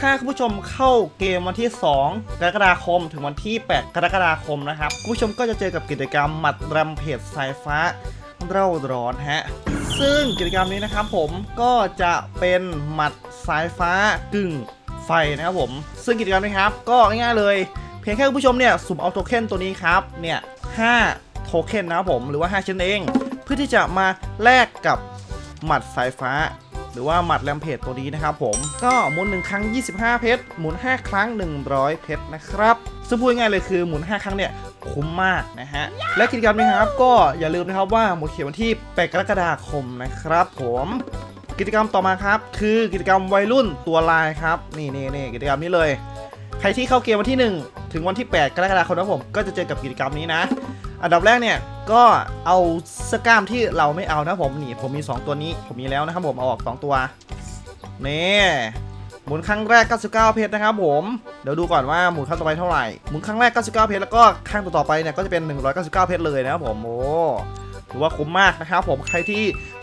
ถ้าคุณผู้ชมเข้าเกมวันที่ 2 กรกฎาคมถึงวันที่ 8 กรกฎาคมนะครับ คุณผู้ชมก็จะเจอกับกิจกรรมหมัดรมเพจสายฟ้าเร่าร้อนฮะ ซึ่งกิจกรรมนี้นะครับผมก็จะเป็นหมัดสายฟ้ากึ่งไฟนะครับผม ซึ่งกิจกรรมนี้ครับ ก็ง่ายๆเลย เพียงแค่คุณผู้ชมเนี่ยสุ่มเอาโทเค็นตัวนี้ครับ เนี่ย5โทเค็นนะครับผม หรือว่า 5 ชิ้นเอง เพื่อที่จะมาแลกกับหมัดสายฟ้า รือว่าหมัดแรมเพจตัวนี้นะครับผมก็หมุน 1 ครั้ง 25 เพชรหมุน 5 ครั้ง 100 เพชรนะครับซึ่งพูดง่ายเลยคือหมุน 5 ครั้งเนี่ยคุ้มมากนะฮะ และกิจกรรมนี้ครับก็อย่าลืมนะครับว่าหมดเขียนวันที่8กรกฎาคมนะครับผมกิจกรรมต่อมาครับ คือกิจกรรมวัยรุ่นตัวลายครับนี่นี่นี่กิจกรรมนี้เลย ใครที่เข้าเกมวันที่ 1 ถึงวันที่ 8 กรกฎาคมนะผมก็จะเจอกับกิจกรรมนี้นะ อันดับแรกเนี่ยก็เอาสก้ามที่เราไม่เอานะผมนี่ผมมี 2 ตัวนี้ผมมีแล้วนะครับผมเอาออก 2 ตัวนี่หมุนครั้งแรก 99 เพชรนะครับผมเดี๋ยวดูก่อนว่าหมุนครั้งต่อไปเท่าไหร่หมุนครั้งแรก 99 เพชรแล้วก็ครั้งต่อๆไปเนี่ยก็จะเป็น 199 เพชรเลยนะครับผมโอ้ถือว่าคุ้มมากนะครับผมใครที่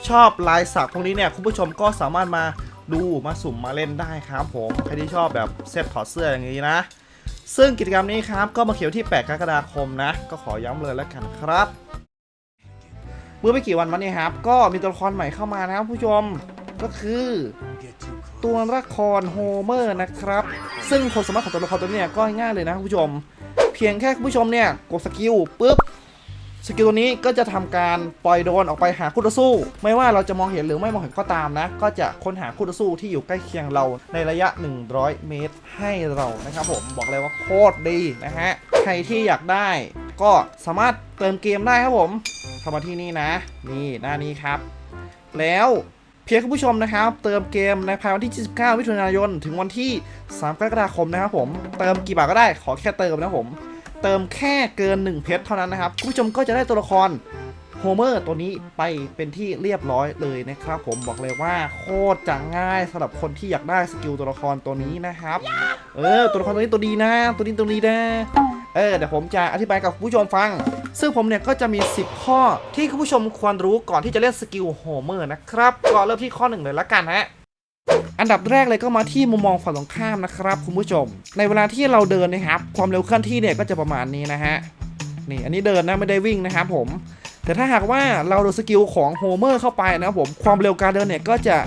ชอบลายสักพวกนี้เนี่ยคุณผู้ชมก็สามารถมาดูมาสุ่มมาเล่นได้ครับผมใครที่ชอบแบบเซตถอดเสื้ออย่างนี้นะ ซึ่งกิจกรรมนี้ครับก็มาเขียวที่ 8 กรกฎาคมนะ ก็ขอย้ำเลยแล้วกันครับ เมื่อไม่กี่วันมานี้ครับ ก็มีตัวละครใหม่เข้ามานะครับผู้ชมก็คือ ตัวละครโฮเมอร์นะครับ ซึ่งความสามารถของตัวละครตัวนี้ก็ง่ายเลยนะผู้ชม เพียงแค่ผู้ชมเนี่ยกดสกิลปุ๊บ สกิลตัวนี้ก็จะทำการปล่อยโดนออกไปหาคู่ต่อสู้ ไม่ว่าเราจะมองเห็นหรือไม่มองเห็นก็ตามนะ ก็จะค้นหาคู่ต่อสู้ที่อยู่ใกล้เคียงเราในระยะ 100 เมตรให้เรานะครับผมบอกเลยว่าโคตรดีนะฮะใครที่อยากได้ก็สามารถเติมเกมได้ครับผมเข้ามาที่นี่นะ นี่หน้านี้ครับ แล้วเพียงคุณผู้ชมนะครับ เติมเกมในภายวันที่ 29 มิถุนายน ถึงวันที่ 3 กรกฎาคมนะครับผม เติมกี่บาทก็ได้ขอแค่เติมนะผม เติมแค่เกิน 1 เพชรเท่านั้นนะครับคุณผู้ชมก็จะได้ตัวละครโฮเมอร์ตัวนี้ไปเป็นที่เรียบร้อยเลยนะครับ ผมบอกเลยว่าโคตรจะง่ายสำหรับคนที่อยากได้สกิลตัวละครตัวนี้นะครับ เออ ตัวละครตัวนี้ตัวดีนะ ตัวนี้ตัวดีนะเออเดี๋ยวผมจะอธิบายกับคุณผู้ชมฟัง ซึ่งผมเนี่ยก็จะมี 10 ข้อที่คุณผู้ชมควรรู้ก่อนที่จะเล่นสกิลโฮเมอร์นะครับก็เริ่มที่ข้อหนึ่งเลยละกันฮะ อันดับแรกเลยก็มาที่มุมมองฝั่งตรงข้ามนะครับคุณผู้ชม ในเวลาที่เราเดินนะครับ ความเร็วเคลื่อนที่เนี่ยก็จะประมาณนี้นะฮะนี่อันนี้เดินนะไม่ได้วิ่งนะครับผม แต่ถ้าหากว่าเราโดนสกิลของโฮเมอร์เข้าไปนะครับผมความเร็วการเดินเนี่ยก็จะ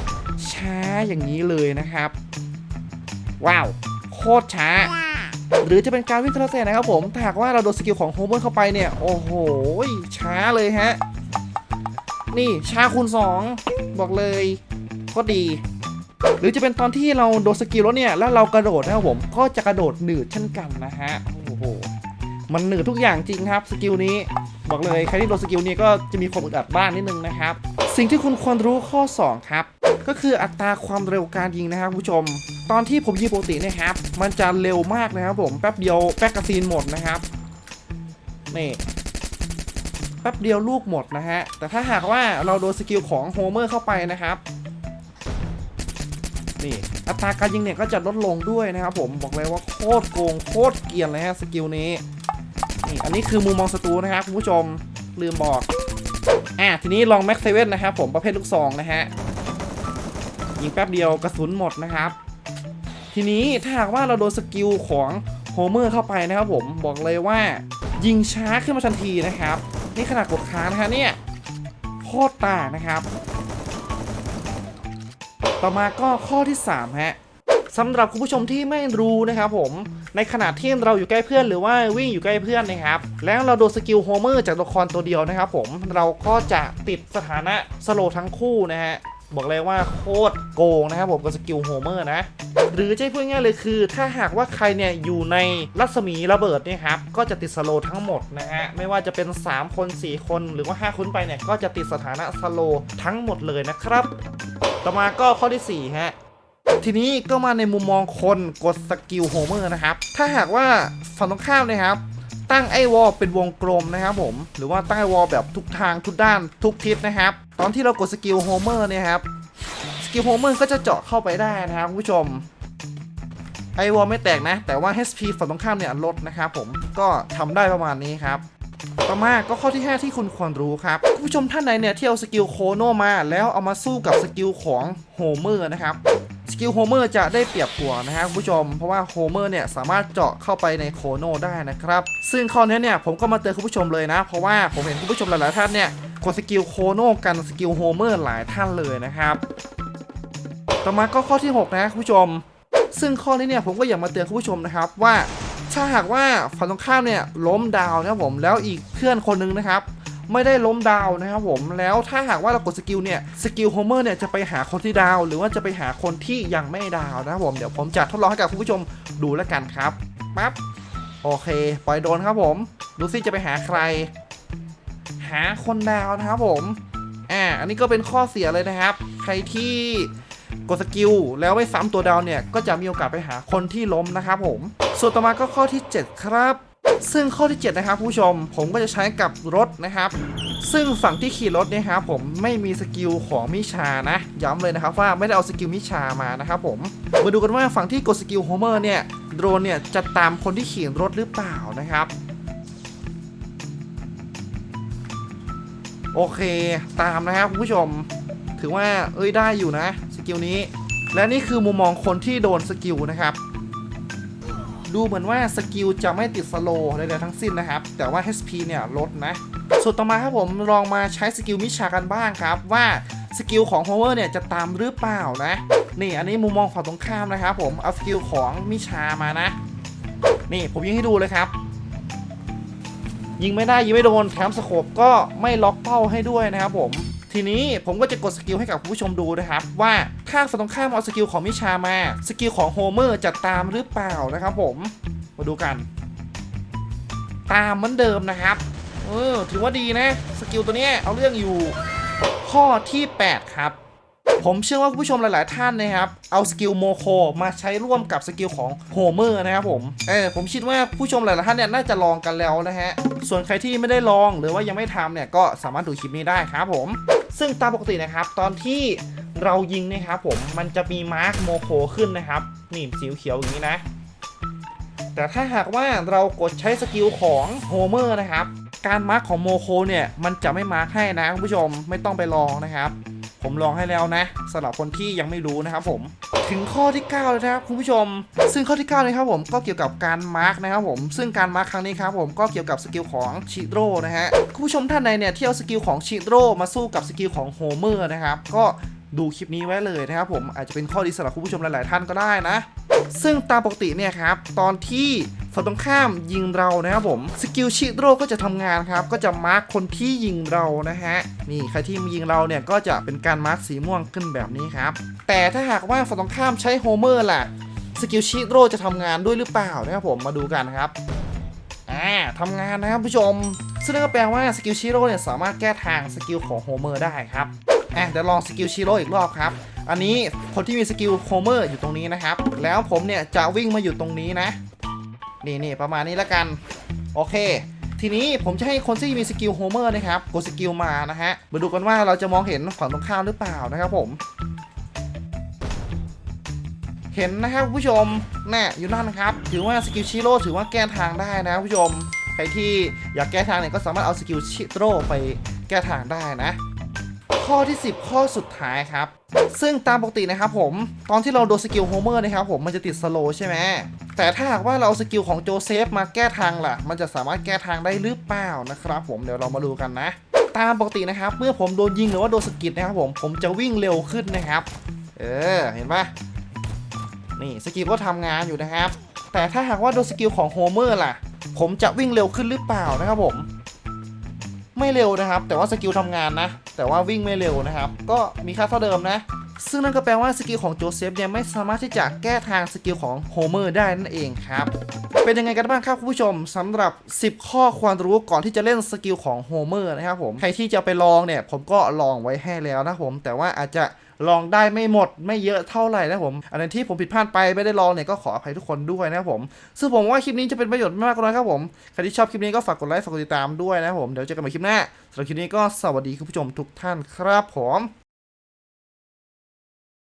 ช้าอย่างนี้เลยนะครับ ว้าว โคตรช้า หรือจะเป็นการวิ่งทะเลเซนะครับผมถ้าหากว่าเราโดนสกิลของโฮเมอร์เข้าไปเนี่ย โอ้โห ช้าเลยฮะ นี่ช้าคูณสองบอกเลยโคตรดี หรือจะเป็นตอนที่เราโดนสกิลแล้วเนี่ยแล้วเรากระโดดนะครับผมก็จะกระโดดหนืดเช่นกันนะฮะโอ้โหมันหนืดทุกอย่างจริงครับสกิลนี้บอกเลยใครที่โดนสกิลนี้ก็จะมีความอึดอัดบ้างนิดนึงนะครับ สิ่งที่คุณควรรู้ข้อ 2 ครับ ก็คืออัตราความเร็วการยิงนะครับคุณผู้ชม ตอนที่ผมยิงปกตินะครับ มันจะเร็วมากนะครับผมแป๊บเดียวแป๊กกาซีนหมดนะครับนี่แป๊บเดียวลูกหมดนะฮะแต่ถ้าหากว่าเราโดนสกิลของโฮเมอร์เข้าไปนะครับ นี่อัตราการยิงเนี่ยก็จะลดลงด้วยนะครับผมบอกเลยว่าโคตรโกงโคตรเกียนเลยฮะสกิลนี้นี่อันนี้คือมุมมองศัตรูนะครับคุณผู้ชมลืมบอกอะทีนี้ลองแม็กเซเว่นนะครับผมประเภทลูกซองนะฮะยิงแป๊บเดียวกระสุนหมดนะครับ ทีนี้ถ้าหากว่าเราโดนสกิลของโฮเมอร์เข้าไปนะครับผมบอกเลยว่า ยิงช้าขึ้นมาทันทีนะครับ นี่ขนาดกดค้างนะฮะเนี่ยโคตรต่างนะครับ ต่อมาก็ข้อที่ 3 ฮะสำหรับคุณผู้ชมที่ไม่รู้นะครับผม ในขณะที่เราอยู่ใกล้เพื่อนหรือว่าวิ่งอยู่ใกล้เพื่อนนะครับ แล้วเราโดนสกิลโฮเมอร์จากตัวละครตัวเดียวนะครับผม เราก็จะติดสถานะสโลทั้งคู่นะฮะ บอกเลยว่าโคตรโกงนะครับผมกับสกิลโฮเมอร์นะ หรือจะพูดง่ายๆเลยคือ ถ้าหากว่าใครเนี่ยอยู่ในรัศมีระเบิดเนี่ยครับก็จะติดสโลทั้งหมดนะฮะไม่ว่าจะเป็น 3 คน 4 คนหรือว่า 5 คนไปเนี่ยก็จะติดสถานะสโลทั้งหมดเลยนะครับ ต่อมาก็ข้อที่4ฮะทีนี้ก็มาในมุมมองคนกดสกิลโฮเมอร์นะครับ ถ้าหากว่าฝั่งตรงข้ามนะครับ ตั้งไอ้วอลเป็นวงกลมนะครับผม หรือว่าตั้งไอ้วอลแบบทุกทางทุกด้านทุกทิศนะครับ ตอนที่เรากดสกิลโฮเมอร์เนี่ยครับสกิลโฮเมอร์ก็จะเจาะเข้าไปได้นะครับคุณผู้ชมไอวอลไม่แตกนะ แต่ว่า HP ฝั่งตรงข้ามเนี่ยลดนะครับผมก็ทำได้ประมาณนี้ครับต่อมาก็ข้อที่ 5 ที่คุณควรรู้ครับคุณผู้ชมท่านไหนเนี่ยที่เอาสกิลโคโนมา แล้วเอามาสู้กับสกิลของโฮเมอร์นะครับ สกิลโฮเมอร์จะได้เปรียบกว่านะฮะคุณผู้ชม เพราะว่าโฮเมอร์เนี่ยสามารถเจาะเข้าไปในโคโนได้นะครับ ซึ่งข้อนี้เนี่ยผมก็มาเตือนคุณผู้ชมเลยนะ เพราะว่าผมเห็นคุณผู้ชมหลายๆท่านเนี่ยกดสกิลโคโนกันสกิลโฮเมอร์หลายท่านเลยนะครับ ต่อมาก็ข้อที่ 6 นะคุณผู้ชม ซึ่งข้อนี้เนี่ยผมก็อยากมาเตือนคุณผู้ชมนะครับว่าถ้าหากว่าฝั่งตรงข้ามเนี่ยล้มดาวนะผมแล้วอีกเพื่อนคนนึงนะครับ ไม่ได้ล้มดาวนะครับผมแล้วถ้าหากว่าเรากดสกิลเนี่ยสกิลโฮเมอร์เนี่ยจะไปหาคนที่ดาว หรือว่าจะไปหาคนที่ยังไม่ดาวนะครับผมเดี๋ยวผมจะทดลองให้กับคุณผู้ชมดูแล้วกันครับปั๊บโอเค ปล่อยโดนครับผมดูซิจะไปหาใคร หาคนดาวน์นะครับผมอ่าอันนี้ก็เป็นข้อเสียเลยนะครับ ใครที่กดสกิลแล้วไม่ซ้ำตัวดาวเนี่ยก็จะมีโอกาสไปหาคนที่ล้มนะครับผม ส่วนต่อมาก็ข้อที่ 7 ครับ ซึ่งข้อที่ 7 นะครับผู้ชม ผมก็จะใช้กับรถนะครับ ซึ่งฝั่งที่ขี่รถเนี่ยครับผมไม่มีสกิลของมิชานะ ย้ำเลยนะครับว่าไม่ได้เอาสกิลมิชามานะครับผม มาดูกันว่าฝั่งที่กดสกิลโฮเมอร์เนี่ยโดรนเนี่ยจะตามคนที่ขี่รถหรือเปล่านะครับโอเคตามนะครับคุณผู้ชม ถือว่าเอ้ยได้อยู่นะ สกิลนี้ และนี่คือมุมมองคนที่โดนสกิลนะครับ ดูเหมือนว่าสกิลจะไม่ติดสโลว์ใดๆทั้งสิ้นนะครับ แต่ว่า HP เนี่ยลดนะสุดต่อมาครับผมลองมาใช้สกิลมิชากันบ้างครับ ว่าสกิลของ h o เวอร์เนี่ยจะตามหรือเปล่านะ นี่อันนี้มุมมองฝั่งตรงข้ามนะครับผมเอาสกิลของมิชามานะ นี่ผมยิงให้ดูเลยครับ ยิงไม่ได้ยิงไม่โดนแถมสโคปก็ไม่ล็อกเป้าให้ด้วยนะครับผม ทีนี้ผมก็จะกดสกิลให้กับคุณผู้ชมดูนะครับ ว่าถ้าฝันตรงข้ามเอาสกิลของมิชามา สกิลของโฮเมอร์จะตามหรือเปล่านะครับผมมาดูกัน ตามเหมือนเดิมนะครับ เออถือว่าดีนะ สกิลตัวนี้เอาเรื่องอยู่ข้อที่ 8 ครับ ผมเชื่อว่าคุณผู้ชมหลาย ๆ ท่านนะครับ เอาสกิลโมโคมาใช้ร่วมกับสกิลของโฮเมอร์นะครับผมเออผมคิดว่าผู้ชมหลาย ๆ ท่านเนี่ยน่าจะลองกันแล้วนะฮะ ส่วนใครที่ไม่ได้ลองหรือว่ายังไม่ทำเนี่ยก็สามารถดูคลิปนี้ได้ครับผม ซึ่งตามปกตินะครับ ตอนที่เรายิงนะครับผมมันจะมีมาร์กโมโคขึ้นนะครับนี่สีเขียวอย่างนี้นะ แต่ถ้าหากว่าเรากดใช้สกิลของโฮเมอร์นะครับการมาร์กของโมโคเนี่ยมันจะไม่มาร์กให้นะคุณผู้ชมไม่ต้องไปลองนะครับ ผมลองให้แล้วนะสำหรับคนที่ยังไม่รู้นะครับผมถึงข้อที่9แล้วนะครับคุณผู้ชม ซึ่งข้อที่9นะครับผมก็เกี่ยวกับการมาร์กนะครับผมซึ่งการมาร์กครั้งนี้ครับผมก็เกี่ยวกับสกิลของชิโร่นะฮะคุณผู้ชมท่านใดเนี่ยที่เอาสกิลของชิโร่มาสู้กับสกิลของโฮเมอร์นะครับก็ดูคลิปนี้ไว้เลยนะครับผมอาจจะเป็นข้อดีสำหรับคุณผู้ชมหลาย ๆ ท่านก็ได้นะ ซึ่งตามปกติเนี่ยครับตอนที่ ฝั่งตรงข้ามยิงเรานะครับผมสกิลชิโร่ก็จะทำงานครับก็จะมาร์คคนที่ยิงเรานะฮะนี่ใครที่ยิงเราเนี่ยก็จะเป็นการมาร์คสีม่วงขึ้นแบบนี้ครับแต่ถ้าหากว่าฝั่งตรงข้ามใช้โฮเมอร์ล่ะสกิลชิโร่จะทำงานด้วยหรือเปล่านะครับผมมาดูกันครับอ่าทำงานนะครับผู้ชม ซึ่งนั่นก็แปลว่าสกิลชิโร่เนี่ยสามารถแก้ทางสกิลของโฮเมอร์ได้ครับอะเดี๋ยวลองสกิลชิโร่อีกรอบครับ อันนี้คนที่มีสกิลโฮเมอร์อยู่ตรงนี้นะครับ แล้วผมเนี่ยจะวิ่งมาอยู่ตรงนี้นะ นี่นี่ประมาณนี้แล้วกัน โอเค ทีนี้ผมจะให้คนที่มีสกิลโฮเมอร์นะครับกดสกิลมานะฮะมาดูกันว่าเราจะมองเห็นฝั่งตรงข้ามหรือเปล่านะครับผม เห็นนะครับผู้ชมแน่อยู่นั่นครับ ถือว่าสกิลชิโร่ถือว่าแก้ทางได้นะผู้ชมใครที่อยากแก้ทางเนี่ยก็สามารถเอาสกิลชิโร่ไปแก้ทางได้นะ ข้อที่ 10 ข้อสุดท้ายครับ ซึ่งตามปกตินะครับผม ตอนที่เราโดนสกิลโฮเมอร์นะครับผมมันจะติดสโลใช่ไหมแต่ถ้าหากว่าเราเอาสกิลของโจเซฟมาแก้ทางล่ะ มันจะสามารถแก้ทางได้หรือเปล่านะครับผมเดี๋ยวเรามาดูกันนะ ตามปกตินะครับ เมื่อผมโดนยิงหรือว่าโดนสกิดนะครับผมผมจะวิ่งเร็วขึ้นนะครับ เออเห็นปะนี่สกิลก็ทำงานอยู่นะครับ แต่ถ้าหากว่าโดนสกิลของโฮเมอร์ล่ะ ผมจะวิ่งเร็วขึ้นหรือเปล่านะครับผม ไม่เร็วนะครับ แต่ว่าสกิลทำงานนะ แต่ว่าวิ่งไม่เร็วนะครับ ก็มีค่าเท่าเดิมนะ ซึ่งนั่นก็แปลว่าสกิลของโจเซฟเนี่ยไม่สามารถที่จะแก้ทางสกิลของโฮเมอร์ได้นั่นเองครับ เป็นยังไงกันบ้างครับคุณผู้ชมสำหรับ 10 ข้อความรู้ก่อนที่จะเล่นสกิลของโฮเมอร์นะครับผมใครที่จะไปลองเนี่ยผมก็ลองไว้ให้แล้วนะผมแต่ว่าอาจจะลองได้ไม่หมดไม่เยอะเท่าไหร่นะผม อันนั้นที่ผมผิดพลาดไปไม่ได้ลองเนี่ยก็ขออภัยทุกคนด้วยนะครับผม ซึ่งผมว่าคลิปนี้จะเป็นประโยชน์มากเลยครับผม ใครที่ชอบคลิปนี้ก็ฝากกดไลค์ฝากกดติดตามด้วยนะครับผม เดี๋ยวเจอกันใหม่คลิปหน้าสำหรับคลิปนี้ก็สวัสดีคุณผู้ชมทุกท่านครับผม